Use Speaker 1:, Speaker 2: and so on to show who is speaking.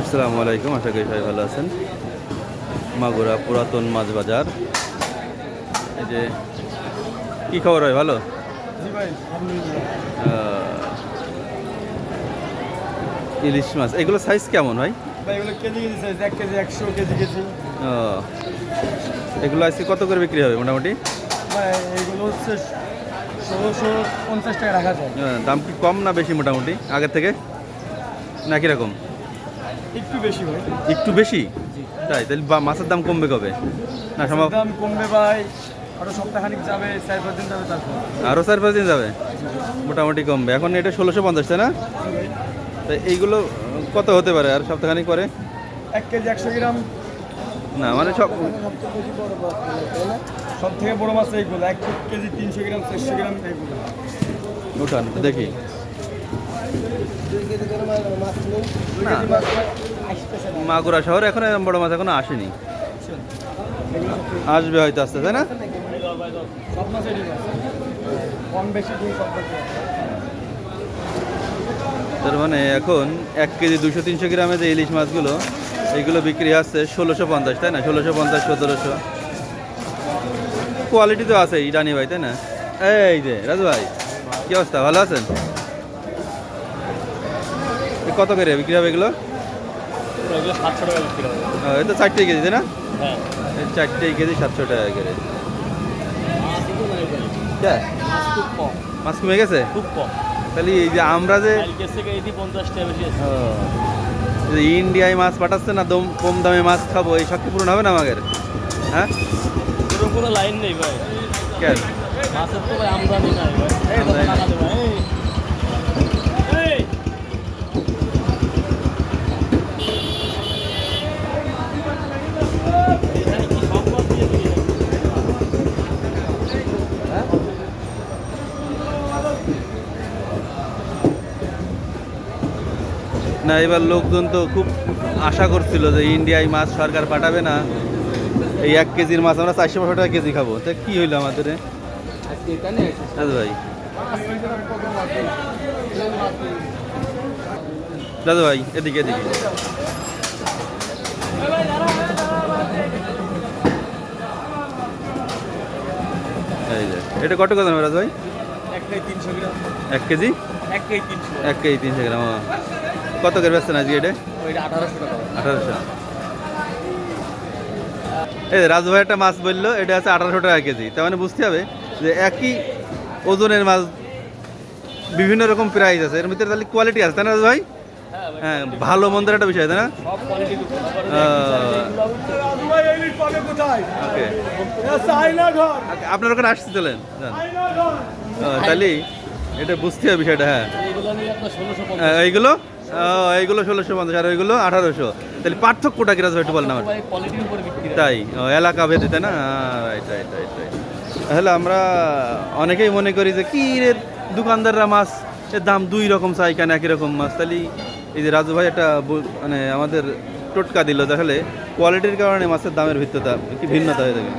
Speaker 1: আসসালামু আলাইকুম আশা করি সবাই ভালো আছেন। মাগুরা পুরাতন মাছ বাজার। এই যে কি খবর হয় ভালো? ইলিশ মাছ এগুলো সাইজ কেমন হয়
Speaker 2: এগুলো
Speaker 1: আজকে কত করে বিক্রি হবে মোটামুটি?
Speaker 2: এগুলো হচ্ছে ষোলোশো পঞ্চাশ টাকা রাখা যায়।
Speaker 1: দাম কি কম না বেশি মোটামুটি আগের থেকে? না রকম
Speaker 2: একটু বেশি ভাই।
Speaker 1: একটু বেশি? তাই তাহলে মাছের দাম কমবে কবে? না সম্ভব
Speaker 2: দাম কমবে ভাই আরও সপ্তাহখানিক যাবে চার পাঁচ দিন যাবে তারপর।
Speaker 1: আরও চার পাঁচ দিন যাবে? মোটামুটি কমবে। এখন এটা ষোলোশো পঞ্চাশ তাই না? তো এইগুলো কত হতে পারে আর সপ্তাহখানিক পরে?
Speaker 2: এক কেজি একশো গ্রাম।
Speaker 1: না মানে সব
Speaker 2: সব থেকে বড় মাছ এইগুলো। এক কেজি তিনশো গ্রাম চারশো গ্রাম এইগুলো।
Speaker 1: উঠান দেখি
Speaker 2: দুই কেজি
Speaker 1: না।
Speaker 2: মাছ আসতেছে না
Speaker 1: মাগুরা শহর এখন বড় মাছ এখনও আসেনি। আসবে হয়তো আসতে তাই না? তার মানে এখন এক কেজি দুশো তিনশো গ্রামে যে ইলিশ মাছগুলো এইগুলো বিক্রি আসছে ষোলোশো পঞ্চাশ তাই না? ষোলোশো পঞ্চাশ সতেরোশো। কোয়ালিটি তো আছে ইরানি ভাই তাই না? এই যে রাজু ভাই কি অবস্থা? ভালো আছেন? কত করে বিক্রি হবে এগুলো?
Speaker 2: সাতশো টাকা বিক্রি হবে।
Speaker 1: তো চারটে কেজি তাই না?
Speaker 2: হ্যাঁ।
Speaker 1: চারটে কেজি সাতশো টাকা করে। মাছ কমে গেছে?
Speaker 2: খুব কম।
Speaker 1: তাহলে এই যে আমরা যে ইন্ডিয়ায় মাছ পাঠাচ্ছে না দম কম দামে মাছ খাব এই শক্তি পূরণ হবে না আমাদের? হ্যাঁ?
Speaker 2: কোনো লাইন নেই ভাই।
Speaker 1: কেন?
Speaker 2: মাছের তো ভাই আমদানি নাই ভাই এই তো
Speaker 1: আমদানি
Speaker 2: টাকা দে ভাই এই এই এখানে কি সম্পদ দিয়ে দিলি হ্যাঁ
Speaker 1: না এবার লোকজন তো খুব আশা করছিল যে ইন্ডিয়ায় মাছ সরকার পাঠাবে না। এই এক কেজির মাছ আমরা চারশো পাঁচশো টাকা কেজি খাব। তা কী হইল আমাদের? রাজু ভাই। রাজু ভাই এদিকে এদিকে। এটা কত কথা রাজু ভাই? এক কেজি
Speaker 2: একটাই তিনশো।
Speaker 1: এক কেজি তিনশো গ্রাম। কত করে বেচছেন আজকে এটা?
Speaker 2: আঠারোশো টাকা
Speaker 1: এই যে রাজু ভাই একটা মাছ বলল এটা আছে আঠারোশো টাকা কেজি। তার মানে বুঝতে হবে যে একই ওজনের মাছ বিভিন্ন রকম প্রাইস আছে। এর ভিতরে তাহলে কোয়ালিটি আছে তাই না রাজু ভাই?
Speaker 2: হ্যাঁ
Speaker 1: হ্যাঁ ভালো মন্দের একটা বিষয় তাই না? আহ, ওকে। আপনার ওখানে আসতে চলেন। তাহলে এটা বুঝতে হবে বিষয়টা হ্যাঁ
Speaker 2: এইগুলো?
Speaker 1: ও, এইগুলো ষোলোশো পঞ্চাশ আর ওইগুলো আঠারোশো। তাহলে পার্থক্যটা একটু বলেন আমার। তাই? ও, এলাকা ভেদে তাই না? রাইট রাইট রাইট রাইট তাহলে আমরা অনেকেই মনে করি যে কি রে দোকানদাররা মাছ এর দাম দুই রকম চাই কেন একই রকম মাছ? তাহলে এই যে রাজু ভাই একটা মানে আমাদের টোটকা দিল তাহলে কোয়ালিটির কারণে মাছের দামের ভিত্ততা কি ভিন্নতা হয়ে থাকে?